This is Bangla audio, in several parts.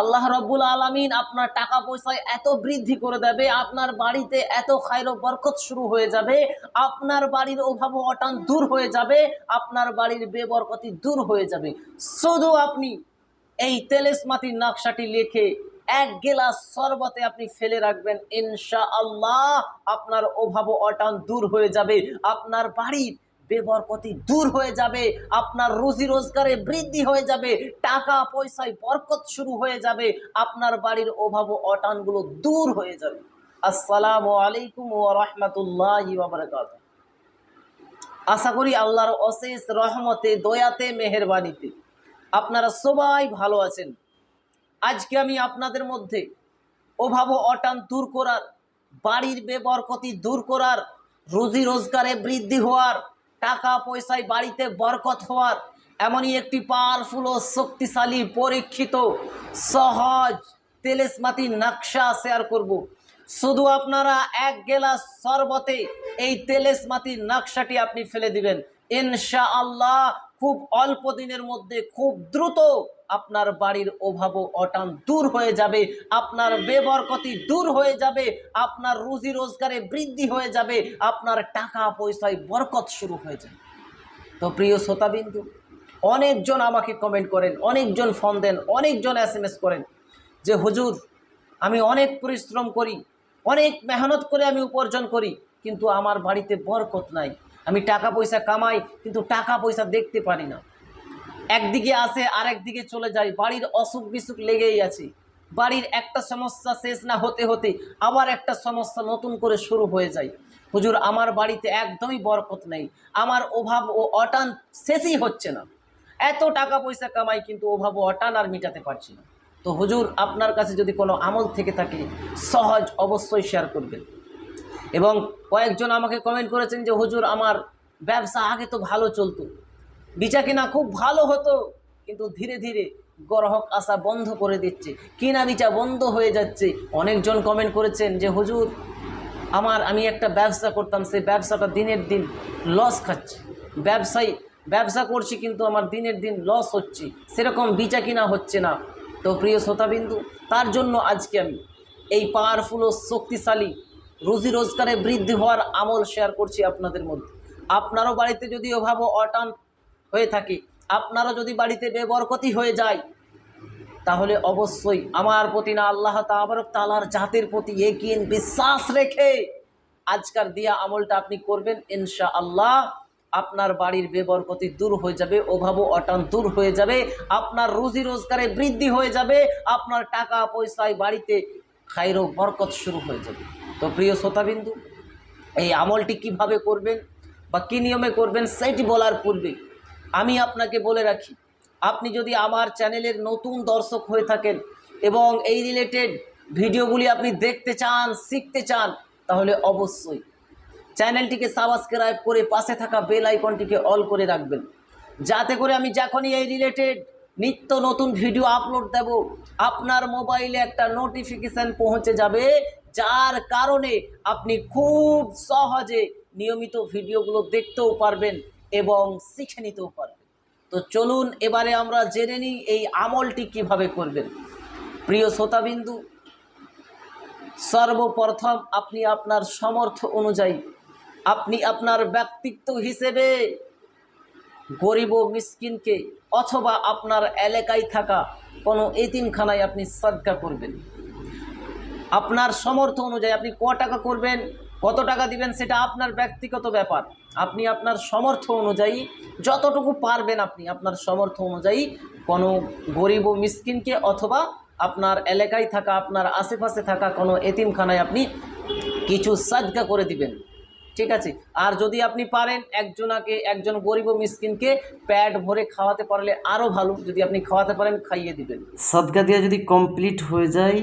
আল্লাহ রব্বুল আলমিন আপনার টাকা পয়সায় এত বৃদ্ধি করে দেবে, আপনার বাড়িতে এত খাইর বরকত শুরু হয়ে যাবে, আপনার বাড়ির অভাব অটান দূর হয়ে যাবে, আপনার বাড়ির বেবরকতি দূর হয়ে যাবে। শুধু আপনি এই তেলেস মাটির নকশাটি লিখে এক গেলাস শরবতে আপনি ফেলে রাখবেন ইনশা আল্লাহ আপনার অভাব অটান দূর হয়ে যাবে, আপনার বাড়ির বেবরকতি দূর হয়ে যাবে, আপনার রুজি রোজগারে বৃদ্ধি হয়ে যাবে, টাকা পয়সায় বরকত শুরু হয়ে যাবে, আপনার বাড়ির অভাব অটানগুলো দূর হয়ে যাবে। আসসালামু আলাইকুম ও রাহমাতুল্লাহি আশা করি আল্লাহর অশেষ রহমতে, দয়াতে, মেহেরবানিতে আপনারা সবাই ভালো আছেন। আজকে আমি আপনাদের মধ্যে অভাব অটান দূর করার, বাড়ির বেবরকতি দূর করার, রুজি রোজগারে বৃদ্ধি হওয়ার টাকা পয়সায় বাড়িতে বরকত হওয়ার এমনই একটি পাওয়ারফুল ও শক্তিশালী পরীক্ষিত সহজ তেলেসমাতি নকশা শেয়ার করব। শুধু আপনারা এক গেলাস শরবতে এই তেলেসমাতির নকশাটি আপনি ফেলে দিবেন। ইনশা আল্লাহ খুব অল্প দিনের মধ্যে খুব দ্রুত আপনার বাড়ির অভাব অটান দূর হয়ে যাবে, আপনার বেবরকতি দূর হয়ে যাবে, আপনার রুজি রোজগারে বৃদ্ধি হয়ে যাবে, আপনার টাকা পয়সায় বরকত শুরু হয়ে যাবে। তো প্রিয় শ্রোতাবিন্দু, অনেকজন আমাকে কমেন্ট করেন, অনেকজন ফোন দেন, অনেকজন এস করেন যে, হুজুর, আমি অনেক পরিশ্রম করি অনেক মেহনত করে আমি উপার্জন করি, কিন্তু আমার বাড়িতে বরকত নাই। আমি টাকা পয়সা কামাই, কিন্তু টাকা পয়সা দেখতে পারি না। একদিকে আসে আর একদিকে চলে যায় বাড়ির অসুখ বিসুখ লেগেই আছে। বাড়ির একটা সমস্যা শেষ না হতে হতে আবার একটা সমস্যা নতুন করে শুরু হয়ে যায়। হুজুর, আমার বাড়িতে একদমই বরকত নেই। আমার অভাব ও অটান শেষই হচ্ছে না। এত টাকা পয়সা কামাই, কিন্তু অভাব ও অটান আর মিটাতে পারছি না। তো হুজুর, আপনার কাছে যদি কোনো আমল থেকে থাকে, সহজ অবশ্যই শেয়ার করবেন। এবং কয়েকজন আমাকে কমেন্ট করেছেন যে, হুজুর, আমার ব্যবসা আগে তো ভালো চলতো। বিচা কিনা খুব ভালো হতো, কিন্তু ধীরে ধীরে গ্রাহক আসা বন্ধ করে দিচ্ছে, কিনা বিচা বন্ধ হয়ে যাচ্ছে। অনেকজন কমেন্ট করেছেন যে, হুজুর, আমার, আমি একটা ব্যবসা করতাম, সেই ব্যবসাটা দিনের দিন লস খাচ্ছে। ব্যবসায়ী, ব্যবসা করছি, কিন্তু আমার দিনের দিন লস হচ্ছে। সেরকম বিচা কিনা হচ্ছে না। তো প্রিয় শ্রোতাবিন্দু, তার জন্য আজকে আমি এই পাওয়ারফুল ও শক্তিশালী রুজি রোজগারে বৃদ্ধি হওয়ার আমল শেয়ার করছি আপনাদের মধ্যে। আপনারও বাড়িতে যদি অভাব অটান হয়ে থাকে, আপনারও যদি বাড়িতে বেবরকতি হয়ে যায়, তাহলে অবশ্যই আমার প্রতি না আল্লাহ তাবরক তালার জাতের প্রতি একিন বিশ্বাস রেখে আজকার দিয়া আমলটা আপনি করবেন ইনশা আল্লাহ আপনার বাড়ির বেবরকতি দূর হয়ে যাবে অভাব অটান দূর হয়ে যাবে, আপনার রুজি রোজগারে বৃদ্ধি হয়ে যাবে, আপনার টাকা পয়সায় বাড়িতে খাইরো বরকত শুরু হয়ে যাবে। তো প্রিয় শ্রোতাবিন্দু, এই আমলটি কীভাবে করবেন বা কী নিয়মে করবেন সেটি বলার পূর্বে আমি আপনাকে বলে রাখি, আপনি যদি আমার চ্যানেলের নতুন দর্শক হয়ে থাকেন এবং এই রিলেটেড ভিডিওগুলি আপনি দেখতে চান, শিখতে চান, তাহলে অবশ্যই চ্যানেলটিকে সাবস্ক্রাইব করে পাশে থাকা বেল আইকনটিকে অল করে রাখবেন। যাতে করে আমি যখনই এই রিলেটেড নিত্য নতুন ভিডিও আপলোড দেব, আপনার মোবাইলে একটা নোটিফিকেশান পৌঁছে যাবে, যার কারণে আপনি খুব সহজে নিয়মিত ভিডিওগুলো দেখতেও পারবেন এবং শিখে নিতেও পারবেন। তো চলুন এবারে আমরা জেনে নিই এই আমলটি কীভাবে করবেন। প্রিয় শ্রোতাবিন্দু, সর্বপ্রথম আপনি আপনার সমর্থ অনুযায়ী আপনি আপনার ব্যক্তিত্ব হিসেবে গরিব ও মিসকিনকে অথবা আপনার এলাকায় থাকা কোনো এতিমখানায় আপনি সদকা করবেন। আপনার সমর্থ অনুযায়ী আপনি ক টাকা করবেন, কত টাকা দিবেন সেটা আপনার ব্যক্তিগত ব্যাপার। আপনি আপনার সমর্থ অনুযায়ী যতটুকু পারবেন আপনি আপনার সমর্থ অনুযায়ী কোনো গরিব ও মিসকিনকে অথবা আপনার এলাকায় থাকা, আপনার আশেপাশে থাকা কোনো এতিমখানায় আপনি কিছু সাজকা করে দিবেন। ঠিক আছে? আর যদি আপনি পারেন একজনাকে, একজন গরিব মিসকিনকে প্যাড ভরে খাওয়াতে পারলে আরও ভালো। যদি আপনি খাওয়াতে পারেন, খাইয়ে দিবেন। সদকা দিয়া যদি কমপ্লিট হয়ে যায়,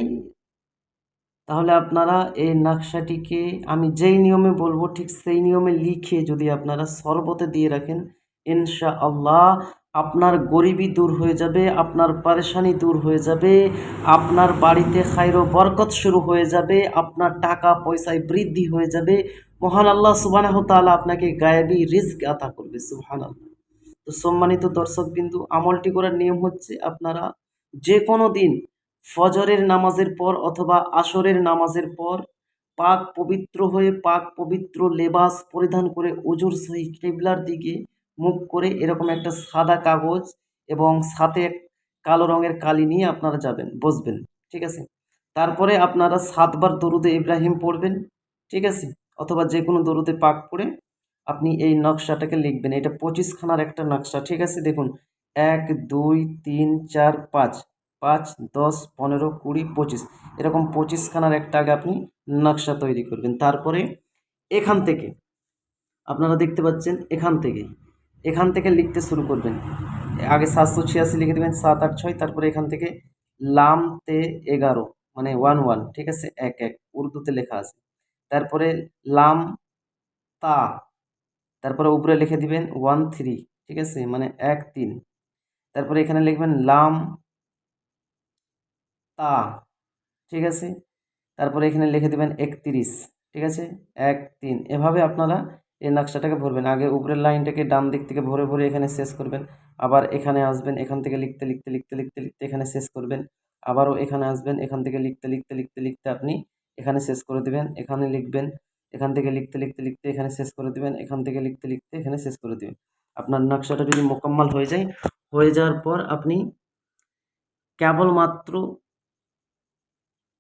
তাহলে আপনারা এই নকশাটিকে আমি যেই নিয়মে বলব, ঠিক সেই নিয়মে লিখে যদি আপনারা শরবতে দিয়ে রাখেন ইনশা আল্লাহ আপনার গরিবি দূর হয়ে যাবে, আপনার পারেশানি দূর হয়ে যাবে, আপনার বাড়িতে খাইরো বরকত শুরু হয়ে যাবে, আপনার টাকা পয়সায় বৃদ্ধি হয়ে যাবে। মহান আল্লাহ সুবানাহ তাআলা আপনাকে গায়েবী রিস্ক আতা করবে সুবহান আল্লাহ তো সম্মানিত দর্শকবিন্দু আমলটি করার নিয়ম হচ্ছে আপনারা যে কোনো দিন ফজরের নামাজের পর অথবা আসরের নামাজের পর পাক পবিত্র হয়ে পাক পবিত্র লেবাস পরিধান করে অজুর সহি কেবলার দিকে মুখ করে এরকম একটা সাদা কাগজ এবং সাথে কালো রঙের কালি নিয়ে আপনারা যাবেন, বসবেন, ঠিক আছে? তারপরে আপনারা সাতবার দরুদে ইব্রাহিম পড়বেন, ঠিক আছে? অথবা যে কোনো দরুদে পাক পড়ে আপনি এই নকশাটাকে লিখবেন। এটা পঁচিশখানার একটা নকশা, ঠিক আছে? দেখুন, এক, দুই, তিন, চার, পাঁচ পাঁচ, দশ, পনেরো, কুড়ি, পঁচিশ, এরকম পঁচিশখানার একটা আগে আপনি নকশা তৈরি করবেন। তারপরে এখান থেকে, আপনারা দেখতে পাচ্ছেন এখান থেকে এখান থেকে লিখতে শুরু করবেন। আগে সাতশো ছিয়াশি লিখে দেবেন, সাত আট ছয়, তারপরে এখান থেকে লাম তে এগারো মানে ওয়ান ওয়ান, ঠিক আছে? এক এক, উর্দুতে লেখা আছে। তারপরে লাম তা তারপরে উপরে লিখে দিবেন ওয়ান থ্রি, ঠিক আছে? মানে এক, তিন। তারপরে এখানে লিখবেন লাম তা ঠিক আছে? তারপরে এখানে লিখে দেবেন একত্রিশ, ঠিক আছে? এক, তিন। এভাবে আপনারা এই নকশাটাকে ভরবেন। আগে উপরের লাইনটাকে ডান দিক থেকে ভরে ভরে এখানে শেষ করবেন। আবার এখানে আসবেন, এখান থেকে লিখতে লিখতে লিখতে লিখতে লিখতে এখানে শেষ করবেন। আবারও এখানে আসবেন, এখান থেকে লিখতে লিখতে লিখতে লিখতে আপনি এখানে শেষ করে দেবেন। এখানে লিখবেন, এখান থেকে লিখতে লিখতে লিখতে এখানে শেষ করে দেবেন। এখান থেকে লিখতে লিখতে এখানে শেষ করে দেবেন। আপনার নকশাটা যদি মোকাম্মল হয়ে যায়, হয়ে যাওয়ার পর আপনি কেবলমাত্র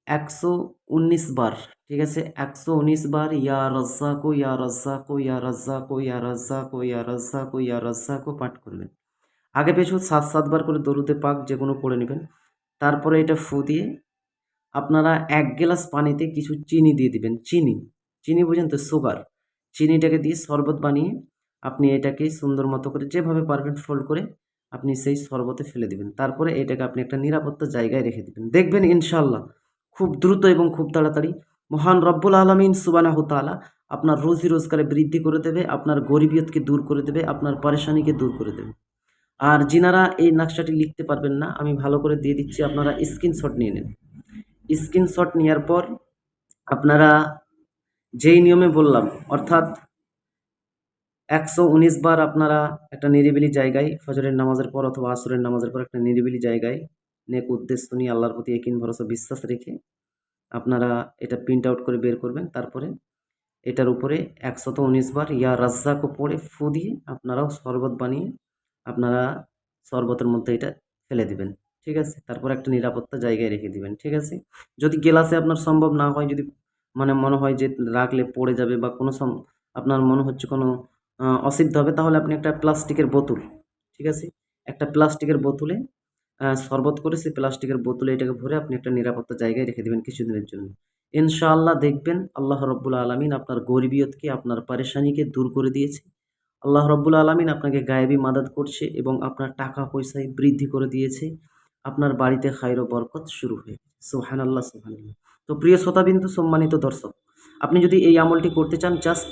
একশো উনিশ বার, ঠিক আছে? একশো উনিশ বার, ইয়া রাজ্জাকো ইয়া রাজ্জাকো ইয়া রাজ্জাকো ইয়া রাজ্জাকো ইয়া রাজ্জাকো ইয়া রাজ্জাকো পাঠ করবেন আগে পেছু সাত সাতবার করে দরুদে পাক যে কোনো পড়ে নেবেন। তারপরে এটা ফু দিয়ে আপনারা এক গ্লাস পানিতে কিছু চিনি দিয়ে দিবেন। চিনি চিনি বুঝেন তো, সুগার। চিনিটাকে দিয়ে শরবত বানিয়ে আপনি এটাকে সুন্দর মতো করে যেভাবে পারফেক্ট ফোল্ড করে আপনি সেই শরবতে ফেলে দিবেন। তারপরে এটাকে আপনি একটা নিরাপত্তা জায়গায় রেখে দিবেন। দেখবেন ইনশাল্লাহ খুব দ্রুত এবং খুব তাড়াতাড়ি। মহান রব্বুল আলমিন সুবানাহ তালা আপনার রোজি রোজগারে বৃদ্ধি করে দেবে, আপনার গরিবিয়তকে দূর করে দেবে, আপনার পরেশানিকে দূর করে দেবে। আর যিনারা এই নকশাটি লিখতে পারবেন না, আমি ভালো করে দিয়ে দিচ্ছি, আপনারা স্ক্রিনশট নিয়ে নেন। স্ক্রিনশট নেওয়ার পর আপনারা যেই নিয়মে বললাম, অর্থাৎ একশো উনিশ বার আপনারা একটা নিরিবিলি জায়গায় ফজরের নামাজের পর অথবা আসরের নামাজের পর একটা নিরিবিলি জায়গায় নেক উদ্দেশ্য নিয়ে আল্লাহর প্রতি একিন ভরসা বিশ্বাস রেখে আপনারা এটা প্রিন্ট আউট করে বের করবেন। তারপরে এটার উপরে একশত উনিশ বার ইয়া রাজ্জাকও পড়ে ফু দিয়ে আপনারাও শরবত বানিয়ে আপনারা শরবতের মধ্যে এটা ফেলে দিবেন। ঠিক আছে? তারপর একটা নিরাপত্তা জায়গায় রেখে দিবেন। ঠিক আছে? যদি গেলাসে আপনার সম্ভব না হয় যদি মানে মনে হয় যে রাখলে পড়ে যাবে বা কোনো সম আপনার মনে হচ্ছে কোনো আহ, অসুবিধা হবে তাহলে আপনি একটা প্লাস্টিকের বোতল ঠিক আছে? একটা প্লাস্টিকের বোতলে শরবত করে সেই প্লাস্টিকের বোতলে এটাকে ভরে আপনি একটা নিরাপত্তা জায়গায় রেখে দেবেন কিছুদিনের জন্য। ইনশাআল্লাহ দেখবেন আল্লাহ রব্বুল আলমিন আপনার গরিবিয়তকে, আপনার পারেশানিকে দূর করে দিয়েছে। আল্লাহ রব্বুল আলমিন আপনাকে গায়েবী মাদাত করছে এবং আপনার টাকা পয়সায় বৃদ্ধি করে দিয়েছে। আপনার বাড়িতে খাইর বরকত শুরু হয়ে সোহান আল্লাহ সোহান তো প্রিয় শ্রোতাবিন্দু, সম্মানিত দর্শক, আপনি যদি এই আমলটি করতে চান, জাস্ট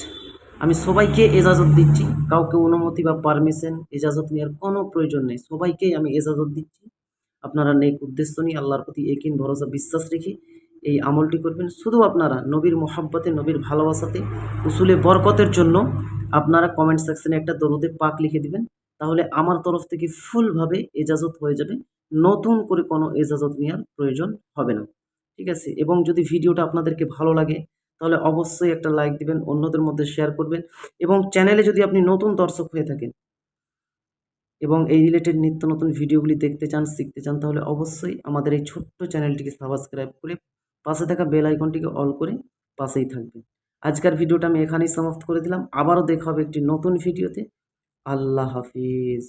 আমি সবাইকে এজাজত দিচ্ছি। কাউকে অনুমতি বা পারমিশন, এজাজত নেওয়ার কোনো প্রয়োজন নেই। সবাইকেই আমি এজাজত দিচ্ছি। আপনারা নেক উদ্দেশ্য নিয়ে আল্লাহর প্রতি একিন ভরসা বিশ্বাস রেখে এই আমলটি করবেন। শুধু আপনারা, নবীর মোহাব্বতে, নবীর ভালোবাসাতে, উসুলে বরকতের জন্য আপনারা কমেন্ট সেকশনে একটা দরুদে পাক লিখে দিবেন। তাহলে আমার তরফ থেকে ফুলভাবে এজাজত হয়ে যাবে। নতুন করে কোনো এজাজত নেওয়ার প্রয়োজন হবে না। ঠিক আছে? এবং যদি ভিডিওটা আপনাদেরকে ভালো লাগে, তাহলে অবশ্যই একটা লাইক দিবেন, অন্যদের মধ্যে শেয়ার করবেন। এবং চ্যানেলে যদি আপনি নতুন দর্শক হয়ে থাকেন এবং এই রিলেটেড নিত্য নতুন ভিডিওগুলি দেখতে চান, শিখতে চান, তাহলে অবশ্যই আমাদের এই ছোট্ট চ্যানেলটিকে সাবস্ক্রাইব করে পাশে থাকা বেল আইকনটিকে অল করে পাশেই থাকবেন। আজকের ভিডিওটা আমি এখানেই সমাপ্ত করে দিলাম। আবারও দেখা হবে একটি নতুন ভিডিওতে আল্লাহ হাফিজ।